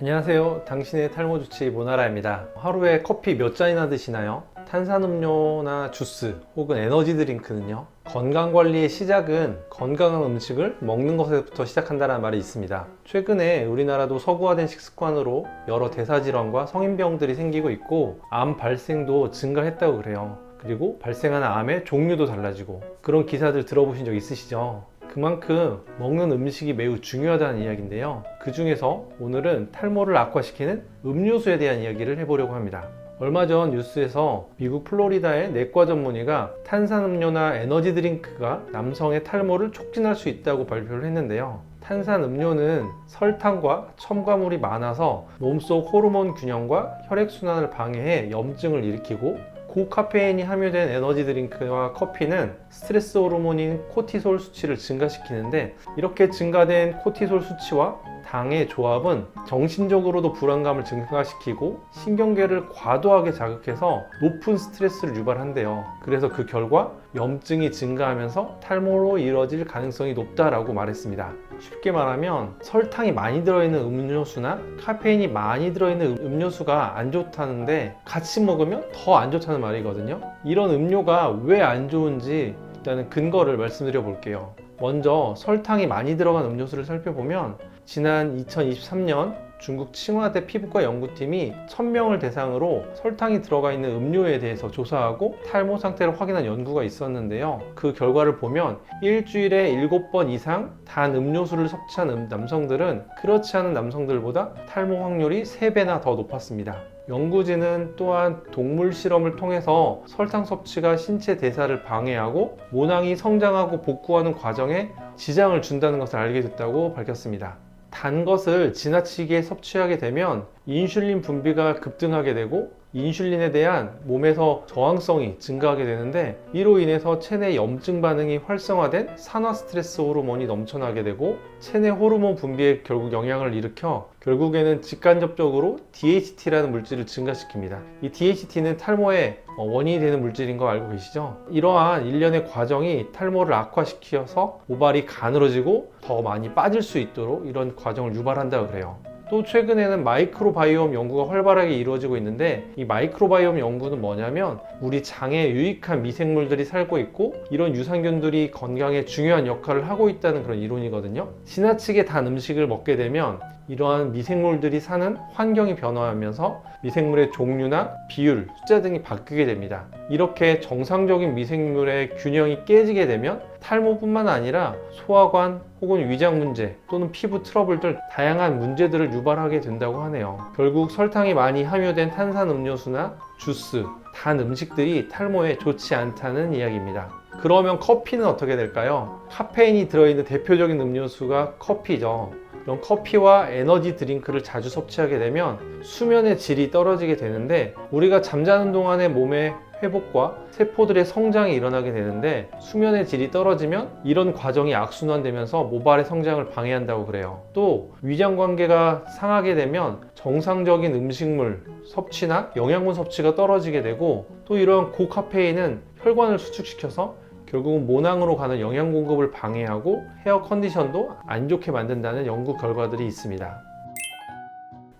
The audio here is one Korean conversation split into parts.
안녕하세요. 당신의 탈모 주치 모나라입니다. 하루에 커피 몇 잔이나 드시나요? 탄산음료나 주스 혹은 에너지 드링크는요. 건강 관리의 시작은 건강한 음식을 먹는 것에부터 시작한다는 말이 있습니다. 최근에 우리나라도 서구화된 식습관으로 여러 대사질환과 성인병들이 생기고 있고 암 발생도 증가했다고 그래요. 그리고 발생하는 암의 종류도 달라지고 그런 기사들 들어보신 적 있으시죠? 그만큼 먹는 음식이 매우 중요하다는 이야기인데요. 그 중에서 오늘은 탈모를 악화시키는 음료수에 대한 이야기를 해보려고 합니다. 얼마 전 뉴스에서 미국 플로리다의 내과 전문의가 탄산음료나 에너지 드링크가 남성의 탈모를 촉진할 수 있다고 발표를 했는데요. 탄산음료는 설탕과 첨가물이 많아서 몸속 호르몬 균형과 혈액순환을 방해해 염증을 일으키고 고카페인이 함유된 에너지 드링크와 커피는 스트레스 호르몬인 코티솔 수치를 증가시키는데 이렇게 증가된 코티솔 수치와 당의 조합은 정신적으로도 불안감을 증가시키고 신경계를 과도하게 자극해서 높은 스트레스를 유발한대요. 그래서 그 결과 염증이 증가하면서 탈모로 이뤄질 가능성이 높다라고 말했습니다. 쉽게 말하면 설탕이 많이 들어있는 음료수나 카페인이 많이 들어있는 음료수가 안 좋다는데 같이 먹으면 더 안 좋다는 말이거든요. 이런 음료가 왜 안 좋은지 일단은 근거를 말씀드려 볼게요. 먼저 설탕이 많이 들어간 음료수를 살펴보면 지난 2023년 중국 칭화대 피부과 연구팀이 1000명을 대상으로 설탕이 들어가 있는 음료에 대해서 조사하고 탈모 상태를 확인한 연구가 있었는데요. 그 결과를 보면 일주일에 7번 이상 단 음료수를 섭취한 남성들은 그렇지 않은 남성들보다 탈모 확률이 3배나 더 높았습니다. 연구진은 또한 동물 실험을 통해서 설탕 섭취가 신체 대사를 방해하고 모낭이 성장하고 복구하는 과정에 지장을 준다는 것을 알게 됐다고 밝혔습니다. 단 것을 지나치게 섭취하게 되면 인슐린 분비가 급등하게 되고 인슐린에 대한 몸에서 저항성이 증가하게 되는데 이로 인해서 체내 염증 반응이 활성화된 산화 스트레스 호르몬이 넘쳐나게 되고 체내 호르몬 분비에 결국 영향을 일으켜 결국에는 직간접적으로 DHT라는 물질을 증가시킵니다. 이 DHT는 탈모의 원인이 되는 물질인 거 알고 계시죠? 이러한 일련의 과정이 탈모를 악화시켜서 모발이 가늘어지고 더 많이 빠질 수 있도록 이런 과정을 유발한다고 그래요. 또 최근에는 마이크로바이옴 연구가 활발하게 이루어지고 있는데 이 마이크로바이옴 연구는 뭐냐면 우리 장에 유익한 미생물들이 살고 있고 이런 유산균들이 건강에 중요한 역할을 하고 있다는 그런 이론이거든요. 지나치게 단 음식을 먹게 되면 이러한 미생물들이 사는 환경이 변화하면서 미생물의 종류나 비율, 숫자 등이 바뀌게 됩니다. 이렇게 정상적인 미생물의 균형이 깨지게 되면 탈모뿐만 아니라 소화관 혹은 위장 문제 또는 피부 트러블들 다양한 문제들을 유발하게 된다고 하네요. 결국 설탕이 많이 함유된 탄산 음료수나 주스, 단 음식들이 탈모에 좋지 않다는 이야기입니다. 그러면 커피는 어떻게 될까요? 카페인이 들어있는 대표적인 음료수가 커피죠. 이런 커피와 에너지 드링크를 자주 섭취하게 되면 수면의 질이 떨어지게 되는데 우리가 잠자는 동안에 몸의 회복과 세포들의 성장이 일어나게 되는데 수면의 질이 떨어지면 이런 과정이 악순환되면서 모발의 성장을 방해한다고 그래요. 또 위장 관계가 상하게 되면 정상적인 음식물 섭취나 영양분 섭취가 떨어지게 되고 또 이런 고카페인은 혈관을 수축시켜서 결국은 모낭으로 가는 영양 공급을 방해하고 헤어 컨디션도 안 좋게 만든다는 연구 결과들이 있습니다.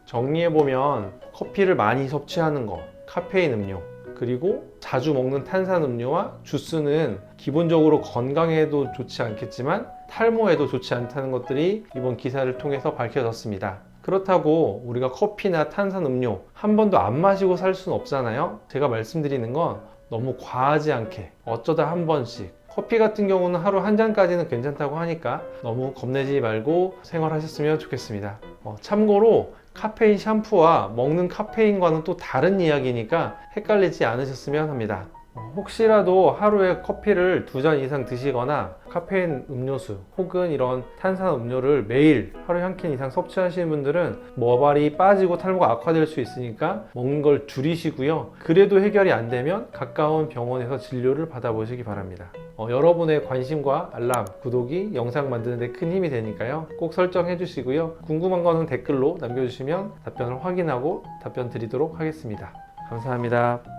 정리해보면 커피를 많이 섭취하는 거, 카페인 음료, 그리고 자주 먹는 탄산 음료와 주스는 기본적으로 건강에도 좋지 않겠지만 탈모에도 좋지 않다는 것들이 이번 기사를 통해서 밝혀졌습니다. 그렇다고 우리가 커피나 탄산 음료 한 번도 안 마시고 살 수는 없잖아요. 제가 말씀드리는 건 너무 과하지 않게 어쩌다 한 번씩 커피 같은 경우는 하루 한 잔까지는 괜찮다고 하니까 너무 겁내지 말고 생활하셨으면 좋겠습니다. 어, 참고로 카페인 샴푸와 먹는 카페인과는 또 다른 이야기니까 헷갈리지 않으셨으면 합니다. 어, 혹시라도 하루에 커피를 두 잔 이상 드시거나 카페인 음료수 혹은 이런 탄산 음료를 매일 하루에 한 캔 이상 섭취하시는 분들은 모발이 빠지고 탈모가 악화될 수 있으니까 먹는 걸 줄이시고요. 그래도 해결이 안 되면 가까운 병원에서 진료를 받아보시기 바랍니다. 어, 여러분의 관심과 알람, 구독이 영상 만드는 데 큰 힘이 되니까요. 꼭 설정해 주시고요. 궁금한 거는 댓글로 남겨주시면 답변을 확인하고 답변 드리도록 하겠습니다. 감사합니다.